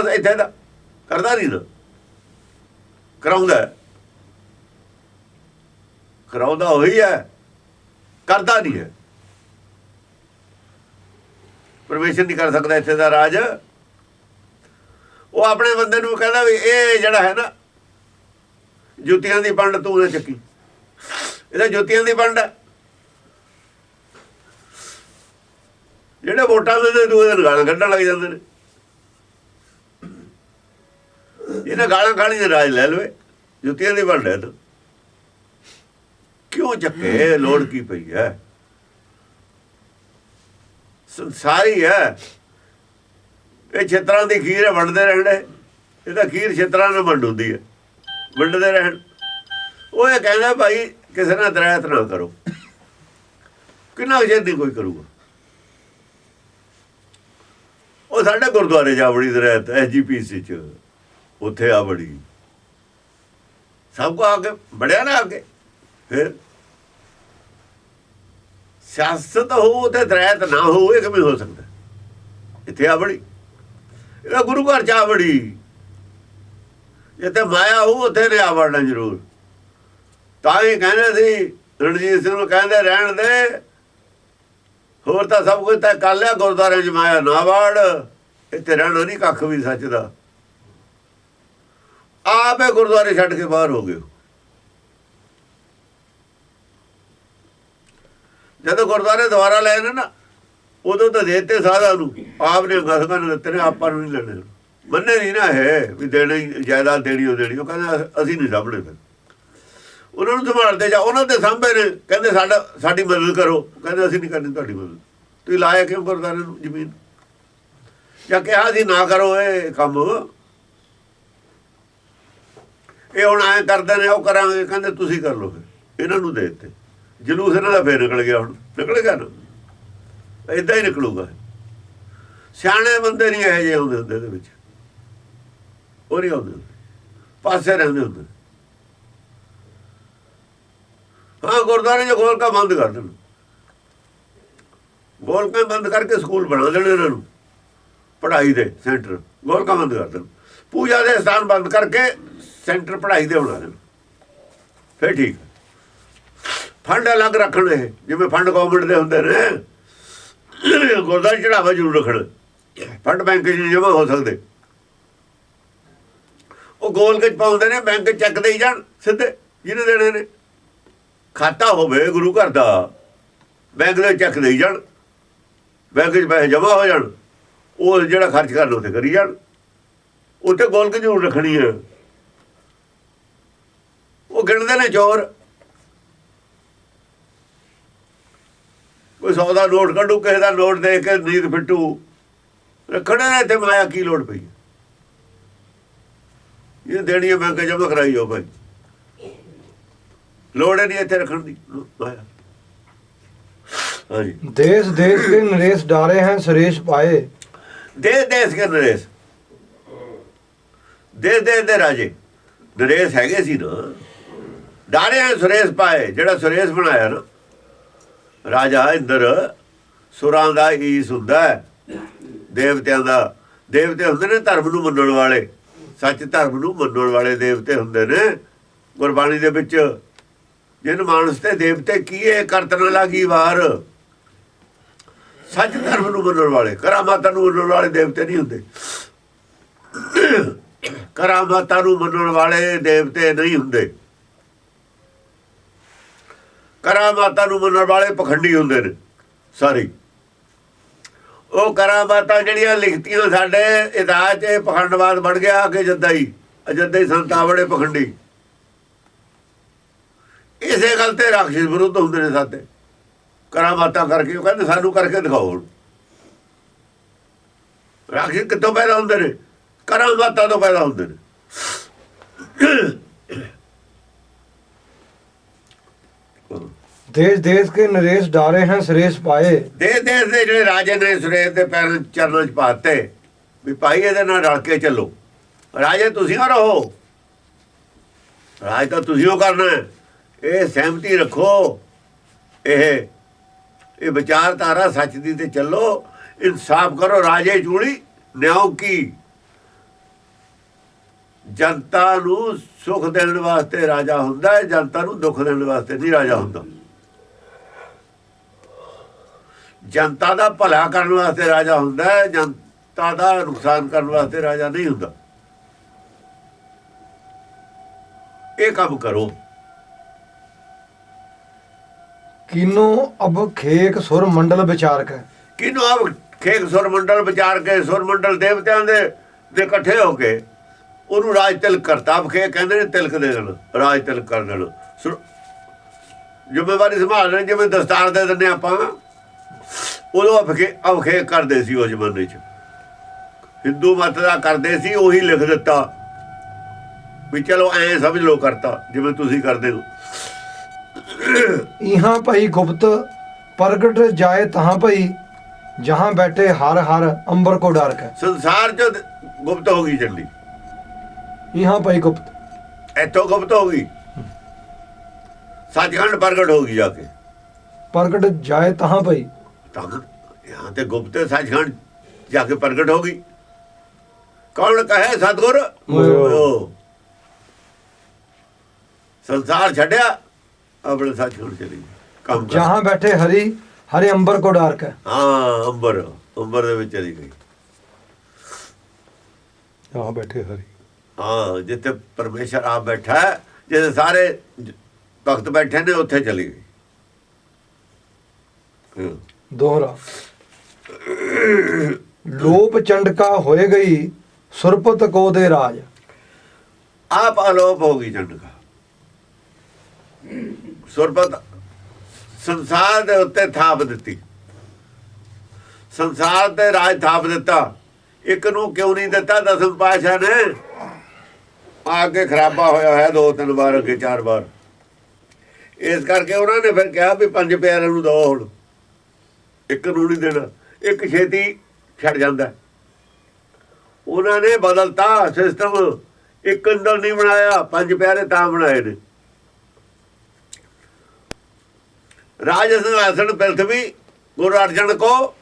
ਇੱਥੇ ਦਾ, ਕਰਦਾ ਨਹੀਂ ਨਾ ਕਰਾਉਂਦਾ ਕਰਾਉਂਦਾ ਹੋਈ ਹੈ, ਕਰਦਾ ਨਹੀਂ ਹੈ। ਪਰਮੇਸ਼ਰ ਨਹੀਂ ਕਰ ਸਕਦਾ ਇੱਥੇ ਦਾ ਰਾਜ। ਉਹ ਆਪਣੇ ਬੰਦੇ ਨੂੰ ਕਹਿੰਦਾ ਵੀ ਇਹ ਜਿਹੜਾ ਹੈ ਨਾ, ਜੁੱਤੀਆਂ ਦੀ ਪੰਡ ਤੂੰ ਨਾ ਚੱਕੀ। ਇਹਦਾ ਜੁੱਤੀਆਂ ਦੀ ਪੰਡ ਜਿਹੜੇ ਵੋਟਾਂ ਦੇ ਦੂਏ ਦਿਨ ਗਾਲਾਂ ਕੱਢਣ ਲੱਗ ਜਾਂਦੇ ਨੇ। ਇਹਨਾਂ ਗਾਲਾਂ ਖਾਣੀ ਦੇ ਰਾਜ ਲੈ ਲਵੇ। ਜੁੱਤੀਆਂ ਦੀ ਵੰਡ ਹੈ ਕਿਉਂ ਚੱਕੇ? ਲੋੜ ਕੀ ਪਈ ਹੈ ਸਾਰੀ ਹੈ ਇਹ ਛੇਤਰਾਂ ਦੀ ਖੀਰ ਵੰਡਦੇ ਰਹਿਣੇ ਇਹ। ਤਾਂ ਖੀਰ ਛੇਤਰਾਂ ਨਾਲ ਵੰਡ ਹੁੰਦੀ ਹੈ ਵੰਡਦੇ ਰਹਿਣ। ਉਹ ਇਹ ਕਹਿੰਦਾ ਭਾਈ, ਕਿਸੇ ਨਾਲ ਦਰਾਇਤ ਨਾ ਕਰੋ। ਕਿੰਨਾ ਚਿਰ ਨਹੀਂ ਕੋਈ ਕਰੂਗਾ? ਉਹ ਸਾਡੇ ਗੁਰਦੁਆਰੇ ਜਾ ਬੜੀ ਦਰਾਇਤ ਐਸਜੀਪੀਸੀ ਚ। ਉੱਥੇ ਆ ਬੜੀ। ਸਭ ਕੋ ਆ ਕੇ, ਬੜਿਆ ਨਾ ਆ ਕੇ। ਫਿਰ ਸਿਆਸਤ ਹੋ ਤੇ ਦਰਾਇਤ ਨਾ ਹੋ ਇਹ ਕਿਵੇਂ ਹੋ ਸਕਦਾ? ਇੱਥੇ ਆ ਬੜੀ। ਇਹਦਾ ਗੁਰੂ ਘਰ ਚ ਆ ਬੜੀ। ਜਿੱਥੇ ਮਾਇਆ ਹੋ ਉੱਥੇ ਨੇ ਆ ਵੜਨਾ ਜ਼ਰੂਰ। ਤਾਂ ਹੀ ਕਹਿੰਦੇ ਸੀ, ਰਣਜੀਤ ਸਿੰਘ ਨੂੰ ਕਹਿੰਦੇ, ਰਹਿਣ ਦੇ। ਹੋਰ ਤਾਂ ਸਭ ਕੁਝ ਤਾਂ ਕਰ ਲਿਆ ਗੁਰਦੁਆਰੇ ਚ ਮਾਇਆ ਨਾ ਵੜ। ਇੱਥੇ ਰਹਿਣਾ ਨਹੀਂ ਕੱਖ ਵੀ ਸੱਚ ਦਾ। ਆਪੇ ਗੁਰਦੁਆਰੇ ਛੱਡ ਕੇ ਬਾਹਰ ਹੋ ਗਏ ਜਦੋਂ ਗੁਰਦੁਆਰੇ ਦੁਆਰਾ ਲੈ ਨੇ ਨਾ, ਉਦੋਂ ਤਾਂ ਦੇਤੇ ਸਾਧਾ ਨੂੰ। ਆਪ ਨੇ ਗਸਕਾਂ ਨੇ ਦਿੱਤੇ ਨੇ, ਆਪਾਂ ਨੂੰ ਨਹੀਂ ਲੈਣੇ। ਮੰਨੇ ਨਹੀਂ ਨਾ ਹੈ ਵੀ ਦੇਣੀ, ਜਾਇਦਾਦ ਦੇਣੀ ਉਹ ਦੇਣੀ। ਉਹ ਕਹਿੰਦਾ, ਅਸੀਂ ਨਹੀਂ ਸਾਂਭਣੇ ਫਿਰ। ਉਹਨਾਂ ਨੂੰ ਸੰਭਾਲਦੇ ਜਾ, ਉਹਨਾਂ ਦੇ ਸਾਂਭੇ ਨੇ। ਕਹਿੰਦੇ, ਸਾਡਾ, ਸਾਡੀ ਮਦਦ ਕਰੋ। ਕਹਿੰਦੇ, ਅਸੀਂ ਨਹੀਂ ਕਰਨੀ ਤੁਹਾਡੀ ਮਦਦ। ਤੁਸੀਂ ਲਾਇਆ ਕਿਉਂ ਗੁਰਦੁਆਰੇ ਨੂੰ ਜ਼ਮੀਨ? ਜਾਂ ਕਿਹਾ ਸੀ, ਨਾ ਕਰੋ ਇਹ ਕੰਮ? ਇਹ ਹੁਣ ਐ ਕਰਦੇ ਨੇ, ਉਹ ਕਰਾਂਗੇ, ਕਹਿੰਦੇ ਤੁਸੀਂ ਕਰ ਲਓ ਫਿਰ। ਇਹਨਾਂ ਨੂੰ ਦੇ ਦਿੱਤੇ। ਜਲੂਸ ਇਹਨਾਂ ਦਾ ਫੇਰ ਨਿਕਲ ਗਿਆ ਹੁਣ। ਨਿਕਲ ਗਿਆ ਨਾ? ਇਦਾਂ ਹੀ ਨਿਕਲੂਗਾ। ਸਿਆਣੇ ਬੰਦੇ ਨਹੀਂ ਇਹੋ ਜਿਹੇ ਹੁੰਦੇ ਹੁੰਦੇ ਇਹਦੇ ਵਿੱਚ। ਉਹ ਨਹੀਂ ਹੁੰਦੇ। ਪਾਸੇ ਰਹਿੰਦੇ ਹੁੰਦੇ। ਹਾਂ, ਗੁਰਦੁਆਰੇ ਜੋ ਗੋਲਕਾ ਬੰਦ ਕਰ ਦੇਣ। ਗੋਲਕਾ ਬੰਦ ਕਰਕੇ ਸਕੂਲ ਬਣਾ ਦੇਣ ਇਹਨਾਂ ਨੂੰ। ਪੜ੍ਹਾਈ ਦੇ ਸੈਂਟਰ। ਗੋਲਕਾ ਬੰਦ ਕਰ ਦੇਣ। ਪੂਜਾ ਦੇ ਸਥਾਨ ਬੰਦ ਕਰਕੇ ਸੈਂਟਰ ਪੜ੍ਹਾਈ ਦੇ ਹੋਣਾ ਦੇਣ ਫਿਰ ਠੀਕ ਫੰਡ ਅਲੱਗ ਰੱਖਣ ਇਹ, ਜਿਵੇਂ ਫੰਡ ਗਵਰਨਮੈਂਟ ਦੇ ਹੁੰਦੇ ਨੇ। ਗੁਰਦਾਰੇ ਚੜਾਵਾ ਜ਼ਰੂਰ ਰੱਖਣ। ਫੰਡ ਬੈਂਕ 'ਚ ਨਹੀਂ ਜਮ੍ਹਾਂ ਹੋ ਸਕਦੇ। ਉਹ ਗੋਲ ਕੇ ਪਾਉਂਦੇ ਨੇ, ਬੈਂਕ ਚੈੱਕ ਦੇਈ ਜਾਣ, ਸਿੱਧੇ, ਜਿਹਨੇ ਦੇਣੇ ਨੇ। ਖਾਤਾ ਹੋਵੇ ਗੁਰੂ ਘਰ ਦਾ, ਬੈਂਕ ਦੇ ਚੈੱਕ ਦੇਈ ਜਾਣ। ਬੈਂਕ 'ਚ ਪੈਸੇ ਜਮ੍ਹਾਂ ਹੋ ਜਾਣ। ਉਹ ਜਿਹੜਾ ਖਰਚ ਕਰਨ ਉੱਥੇ ਕਰੀ ਜਾਣ। ਉੱਥੇ ਗੋਲ ਕੇ ਜ਼ਰੂਰ ਰੱਖਣੀ ਹੈ। ਦਿੰਦੇ ਨੇ ਚੋਰ। ਕੋਈ ਸੌਦਾ ਨੋਟ ਕੱਢੂ ਕਿਸੇ ਦਾ ਨੋਟ ਦੇ ਕੇ ਨੀਰ ਫਿੱਟੂ। ਰੱਖਣਾ ਨੇ ਤੇ ਮਾਇਆ ਕੀ ਲੋੜ ਪਈ? ਇਹ ਦੇਣੀ ਹੈ ਬੈਂਕ ਜਮ੍ਹਾਂ ਕਰਾਈ ਹੋ ਭਾਈ। ਲੋੜ ਨਹੀਂ ਇੱਥੇ ਰੱਖਣ ਦੀ। ਮਾਇਆ ਹਾਂਜੀ। ਦੇਸ਼ ਦੇਸ਼ ਦੇ ਨਰੇਸ਼ ਡਾਰੇ ਹਨ ਸੁਰੇਸ਼ ਪਾਏ। ਦੇਸ਼ ਦੇਸ਼ ਦੇ ਨਰੇਸ਼। ਦੇਸ਼ ਦੇਸ਼ ਦੇ ਰਾਜੇ। ਨਰੇਸ਼ ਹੈਗੇ ਸੀ ਨਾ। ਡਾਰੇ ਸੁਰੇਸ਼ ਪਾਏ, ਜਿਹੜਾ ਸੁਰੇਸ਼ ਬਣਾਇਆ ਨਾ, ਰਾਜਾ ਇੰਦਰ ਸੁਰਾਂ ਦਾ ਈਸ ਹੁੰਦਾ ਹੈ, ਦੇਵਤਿਆਂ ਦਾ। ਦੇਵਤੇ ਹੁੰਦੇ ਨੇ ਧਰਮ ਨੂੰ ਮੰਨਣ ਵਾਲੇ, ਸੱਚ ਧਰਮ ਨੂੰ ਮੰਨਣ ਵਾਲੇ ਦੇਵਤੇ ਹੁੰਦੇ ਨੇ, ਗੁਰਬਾਣੀ ਦੇ ਵਿੱਚ। ਜਿਨ ਮਾਨਸ ਤੇ ਦੇਵਤੇ ਕੀਏ ਕਰਤਨ ਲਾਗੀ ਵਾਰ। ਸੱਚ ਧਰਮ ਨੂੰ ਮੰਨਣ ਵਾਲੇ ਕਰਾਮਾਤਾਂ ਨੂੰ ਮੰਨਣ ਵਾਲੇ ਦੇਵਤੇ ਨਹੀਂ ਹੁੰਦੇ। ਕਰਾਮਾਤਾਂ ਨੂੰ ਮੰਨਣ ਵਾਲੇ ਦੇਵਤੇ ਨਹੀਂ ਹੁੰਦੇ। ਕਰਾਮਾਤਾਂ ਨੂੰ ਮੰਨਣ ਵਾਲੇ ਪਖੰਡੀ ਹੁੰਦੇ ਨੇ, ਸਾਰੇ। ਉਹ ਕਰਾਮਾਤਾਂ ਜਿਹੜੀਆਂ ਲਿਖਤੀਆਂ ਸਾਡੇ ਇਦਾਜ ਇਹ ਪਖੰਡਵਾਦ ਬਣ ਗਿਆ ਕਿ ਜੱਦਾ ਹੀ ਅਜੱਦਾ ਹੀ ਸੰਤਾ ਪਖੰਡੀ। ਇਸੇ ਗੱਲ ਤੇ ਰਾਖਸ਼ ਵਿਰੁੱਧ ਹੁੰਦੇ ਨੇ ਸਾਡੇ। ਕਰਾਮਾਤਾਂ ਕਰਕੇ, ਉਹ ਕਹਿੰਦੇ ਸਾਨੂੰ ਕਰਕੇ ਦਿਖਾਓ ਹੁਣ। ਰਾਖਸ਼ ਕਿੱਥੋਂ ਪੈਦਾ ਹੁੰਦੇ ਨੇ? ਕਰਾਮਾਤਾਂ ਤੋਂ ਪੈਦਾ ਹੁੰਦੇ ਨੇ। ਦੇਸ਼ ਦੇਸ਼ ਕੇ ਨਰੇਸ਼ ਡਾਰੇ ਹਨ, ਸਰੇਸ਼ ਪਾਏ। ਦੇਸ਼ ਦੇਸ਼ ਦੇ ਜਿਹੜੇ ਰਾਜੇ ਨੇ ਸੁਰੇਸ਼ ਦੇ ਪੈਰ ਚਰਨ 'ਚ ਪਾਤੇ, ਵੀ ਭਾਈ ਇਹਦੇ ਨਾਲ ਰਲ ਕੇ ਚੱਲੋ। ਰਾਜੇ ਤੁਸੀਂ ਹੋ ਰਹੋ। ਰਾਜ ਤਾਂ ਤੁਸੀਂ ਉਹ ਕਰਨਾ ਇਹ ਸਹਿਮਤੀ ਰੱਖੋ। ਇਹ ਇਹ ਵਿਚਾਰਧਾਰਾ ਸੱਚ ਦੀ ਤੇ ਚੱਲੋ। ਇਨਸਾਫ ਕਰੋ, ਰਾਜੇ ਜੂਲੀ ਨਿਆਂ ਕੀ। ਜਨਤਾ ਨੂੰ ਸੁਖ ਦੇਣ ਵਾਸਤੇ ਰਾਜਾ ਹੁੰਦਾ ਹੈ, ਜਨਤਾ ਨੂੰ ਦੁੱਖ ਦੇਣ ਵਾਸਤੇ ਨਹੀਂ ਰਾਜਾ ਹੁੰਦਾ। ਜਨਤਾ ਦਾ ਭਲਾ ਕਰਨ ਵਾਸਤੇ ਰਾਜਾ ਹੁੰਦਾ ਹੈ ਜਨਤਾ ਦਾ ਨੁਕਸਾਨ ਕਰਨ ਵਾਸਤੇ ਰਾਜਾ ਨਹੀਂ ਹੁੰਦਾ। ਇਹ ਕੰਮ ਕਰੋ। ਕੀਨੋ ਅਬ ਖੇਕ ਸੁਰ ਮੰਡਲ ਵਿਚਾਰਕ? ਕਿਨੂੰ ਆਪ ਖੇਕ ਸੁਰ ਮੰਡਲ ਵਿਚਾਰ ਕੇ ਸੁਰ ਮੰਡਲ ਦੇਵਤਿਆਂ ਦੇ ਦੇ ਇਕੱਠੇ ਹੋ ਕੇ ਉਹਨੂੰ ਰਾਜ ਤਿਲਕ ਕਰਤਾ। ਆਪ ਖੇ ਕਹਿੰਦੇ ਨੇ ਤਿਲਕ ਦੇ ਦੇਣ ਰਾਜ ਤਿਲਕ ਕਰ ਦੇਣ। ਜ਼ਿੰਮੇਵਾਰੀ ਸੰਭਾਲ ਲੈਣ ਜਿਵੇਂ ਦਸਤਾਰ ਦੇ ਦਿੰਦੇ ਆਪਾਂ। ਉਦੋਂ ਅਫਖੇ ਅਫਖੇ ਕਰਦੇ ਸੀ ਉਸ ਜ਼ਮਾਨੇ 'ਚ। ਹਿੰਦੂ ਮਤ ਦਾ ਕਰਦੇ ਸੀ ਉਹੀ ਲਿਖ ਦਿੱਤਾ। ਵੀ ਚਲੋ ਐ ਸਮਝ ਲਓ ਕਰਤਾ ਜਿਵੇਂ ਤੁਸੀਂ ਕਰਦੇ ਹੋ। ਇਹਾਂ ਭਈ ਗੁਪਤ ਪ੍ਰਗਟ ਜਾਏ ਤਹਾਂ ਭਈ ਜਹਾਂ ਬੈਠੇ ਹਰ ਹਰ ਅੰਬਰ ਕੋ ਡਾਰਕ ਸੰਸਾਰ 'ਚ ਗੁਪਤ ਹੋ ਗਈ ਚੱਲੀ ਇਹਾਂ ਭਈ ਗੁਪਤ। ਇੱਥੋਂ ਗੁਪਤ ਹੋ ਗਈ। ਸੱਚਖੰਡ ਪ੍ਰਗਟ ਹੋ ਗਈ ਜਾ ਕੇ। ਪ੍ਰਗਟ ਜਾਏ ਤਹਾਂ ਭਈ। ਤਾਂ ਯਹਾਂ ਤੇ ਗੁਪਤ ਸੱਚਖੰਡ ਜਾ ਕੇ ਪ੍ਰਗਟ ਹੋ ਗਈ। ਕੌਣ ਕਹੇ ਸਤਗੁਰ। ਸੰਸਾਰ ਛੱਡਿਆ ਆਪਣੇ ਸੱਚਖੰਡ ਚਲੀ। ਕੰਮ ਜਹਾਂ ਬੈਠੇ ਹਰੀ ਹਰੇ ਅੰਬਰ ਕੋ ਡਾਰਕ ਹਾਂ। ਅੰਬਰ ਅੰਬਰ ਦੇ ਵਿੱਚ ਚਲੀ ਗਈ। ਜਹਾਂ ਬੈਠੇ ਹਰੀ। ਹਾਂ ਜਿੱਥੇ ਪਰਮੇਸ਼ਰ ਆਪ ਬੈਠਾ ਹੈ ਜਿੱਥੇ ਸਾਰੇ ਭਗਤ ਬੈਠੇ ਨੇ ਉੱਥੇ ਚਲੀ ਗਈ। ਹਾਂ। ਦੋਹਰਾ। ਲੋਪ ਚੰਡਕਾ ਹੋਏ ਗਈ, ਸੁਰਪਤ ਕੋ ਦੇ ਰਾਜ। ਆਪ ਅਲੋਪ ਹੋ ਗਈ ਚੰਡਕਾ। ਸੁਰਪਤ ਸੰਸਾਰ ਦੇ ਉੱਤੇ ਥਾਪ ਦਿੱਤੀ। ਸੰਸਾਰ ਤੇ ਰਾਜ ਥਾਪ ਦਿੱਤਾ। ਇੱਕ ਨੂੰ ਕਿਉਂ ਨਹੀਂ ਦਿੱਤਾ? ਦਸਮ ਪਾਸ਼ਾ ਨੇ। ਆ ਕੇ ਖਰਾਬਾ ਹੋਇਆ ਹੋਇਆ ਦੋ, ਤਿੰਨ ਵਾਰ, ਅੱਗੇ ਚਾਰ ਵਾਰ। ਇਸ ਕਰਕੇ ਉਹਨਾਂ ਨੇ ਫਿਰ ਕਿਹਾ ਵੀ ਪੰਜ ਪਿਆਰਿਆਂ ਨੂੰ ਦੋ ਹੁਣ। ਇੱਕ ਨੂੰ ਨਹੀਂ ਦੇਣਾ ਇੱਕ ਛੇਤੀ ਛੱਡ ਜਾਂਦਾ। ਉਹਨਾਂ ਨੇ ਬਦਲਤਾ ਸਿਸਟਮ ਇੱਕ ਅੰਦਰ ਨਹੀਂ ਬਣਾਇਆ ਪੰਜ ਪਿਆਰੇ ਤਾਂ ਬਣਾਏ ਨੇ। ਰਾਜ ਸਿੰਘਾਸਣ ਪ੍ਰਿਥਵੀ ਗੁਰੂ ਅਰਜਨ ਕੋ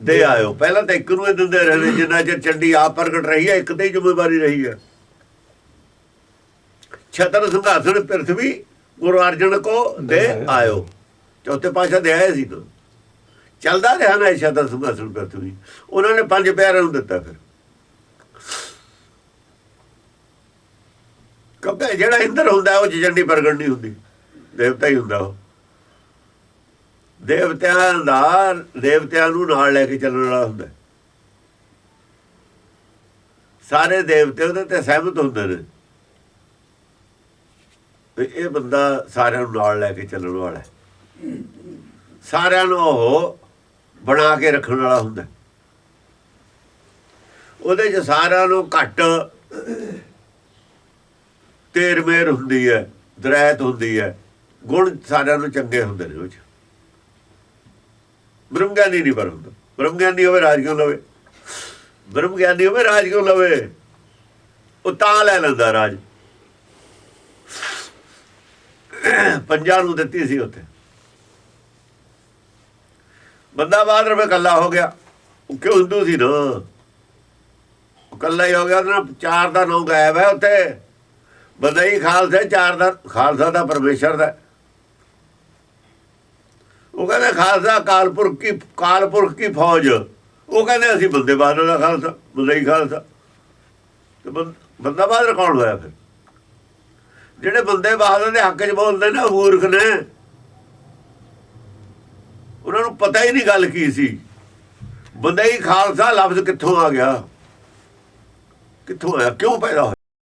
ਦੇ ਆਇਓ। ਪਹਿਲਾਂ ਤਾਂ ਇੱਕ ਨੂੰ ਹੀ ਦਿੰਦੇ ਰਹੇ ਨੇ ਜਿੰਨਾ ਚਿਰ ਚੰਡੀ ਆਪ ਪ੍ਰਗਟ ਰਹੀ ਹੈ ਇੱਕ ਤੇ ਹੀ ਜ਼ਿੰਮੇਵਾਰੀ ਰਹੀ ਹੈ। ਛਤਰ ਸਿੰਘਾਸਣ ਪ੍ਰਿਥਵੀ ਗੁਰੂ ਅਰਜਨ ਕੋ ਦੇ ਆਇਓ। ਚੌਥੇ ਪਾਸ਼ਾ ਦੇ ਆਏ ਸੀ ਤਾਂ। ਚੱਲਦਾ ਰਿਹਾ ਨਾ ਇਹ ਛਤਰ ਸਿੰਘਾਸਣ ਪ੍ਰਿਥਵੀ ਉਹਨਾਂ ਨੇ ਪੰਜ ਪਿਆਰਿਆਂ ਨੂੰ ਦਿੱਤਾ ਫਿਰ। ਕਿਉਂਕਿ ਜਿਹੜਾ ਇੰਦਰ ਹੁੰਦਾ, ਉਹ 'ਚ ਪ੍ਰਗਟ ਨਹੀਂ ਹੁੰਦੀ। ਦੇਵਤਾ ਹੀ ਹੁੰਦਾ ਉਹ। ਦੇਵਤਿਆਂ ਦਾ, ਦੇਵਤਿਆਂ ਨੂੰ ਨਾਲ ਲੈ ਕੇ ਚੱਲਣ ਵਾਲਾ ਹੁੰਦਾ। ਸਾਰੇ ਦੇਵਤੇ ਉਹਦੇ ਤੇ ਸਹਿਮਤ ਹੁੰਦੇ ਨੇ। ਵੀ ਇਹ ਬੰਦਾ ਸਾਰਿਆਂ ਨੂੰ ਨਾਲ ਲੈ ਕੇ ਚੱਲਣ ਵਾਲਾ ਸਾਰਿਆਂ ਨੂੰ ਉਹ ਬਣਾ ਕੇ ਰੱਖਣ ਵਾਲਾ ਹੁੰਦਾ। ਉਹਦੇ 'ਚ ਸਾਰਿਆਂ ਨੂੰ ਘੱਟ ਤੇਰ ਮੇਰ ਹੁੰਦੀ ਹੈ, ਦਰੈਤ ਹੁੰਦੀ ਹੈ। ਗੁਣ ਸਾਰਿਆਂ ਨੂੰ ਚੰਗੇ ਹੁੰਦੇ ਨੇ ਉਹ 'ਚ। ਬ੍ਰਹਮ ਗਿਆਨੀ ਨਹੀਂ ਪਰ ਹੁੰਦਾ। ਬ੍ਰਹਮ ਗਿਆਨੀ ਹੋਵੇ, ਰਾਜ ਕਿਉਂ ਲਵੇ? ਬ੍ਰਹਮ ਗਿਆਨੀ ਹੋਵੇ, ਰਾਜ ਕਿਉਂ ਲਵੇ? ਉਹ ਤਾਂ ਲੈ ਲੈਂਦਾ ਰਾਜ। ਪੰਜਾਂ ਨੂੰ ਦਿੱਤੀ ਸੀ ਉੱਥੇ। ਬੰਦਾ ਬਾਦ ਰਵੇ ਇਕੱਲਾ ਹੋ ਗਿਆ। ਉਹ ਕਿਉਂ ਹਿੰਦੂ ਸੀ ਨਾ? ਇਕੱਲਾ ਹੀ ਹੋ ਗਿਆ, ਉਹਦਾ ਚਾਰ ਦਾ ਨਾਂ ਗਾਇਬ ਹੈ ਉੱਥੇ। ਬੰਦਾ ਹੀ ਖਾਲਸਾ ਚਾਰ ਦਾ, ਖਾਲਸਾ ਦਾ ਪਰਮੇਸ਼ਰ ਦਾ। ਉਹ ਕਹਿੰਦੇ ਖਾਲਸਾ ਕਾਲਪੁਰਖ ਕੀ ਕਾਲਪੁਰਖ ਕੀ ਫੌਜ? ਉਹ ਕਹਿੰਦੇ ਅਸੀਂ ਬੰਦੇ ਬਹਾਦਰ ਦਾ ਖਾਲਸਾ, ਬੰਦਾ ਖਾਲਸਾ। ਤੇ ਬੰਦਾ ਬਹਾਦਰ ਕੌਣ ਹੋਇਆ ਫਿਰ? ਜਿਹੜੇ ਬੰਦੇ ਬਹਾਦਰ ਦੇ ਹੱਕ 'ਚ ਬੋਲਦੇ ਨੇ, ਉਹ ਮੂਰਖ ਨੇ। ਉਹਨਾਂ ਨੂੰ ਪਤਾ ਹੀ ਨਹੀਂ ਗੱਲ ਕੀ ਸੀ। ਬੰਦਾ ਹੀ ਖਾਲਸਾ ਲਫ਼ਜ਼ ਕਿੱਥੋਂ ਆ ਗਿਆ? ਕਿੱਥੋਂ ਆਇਆ? ਕਿਉਂ ਪੈਦਾ ਹੋਇਆ?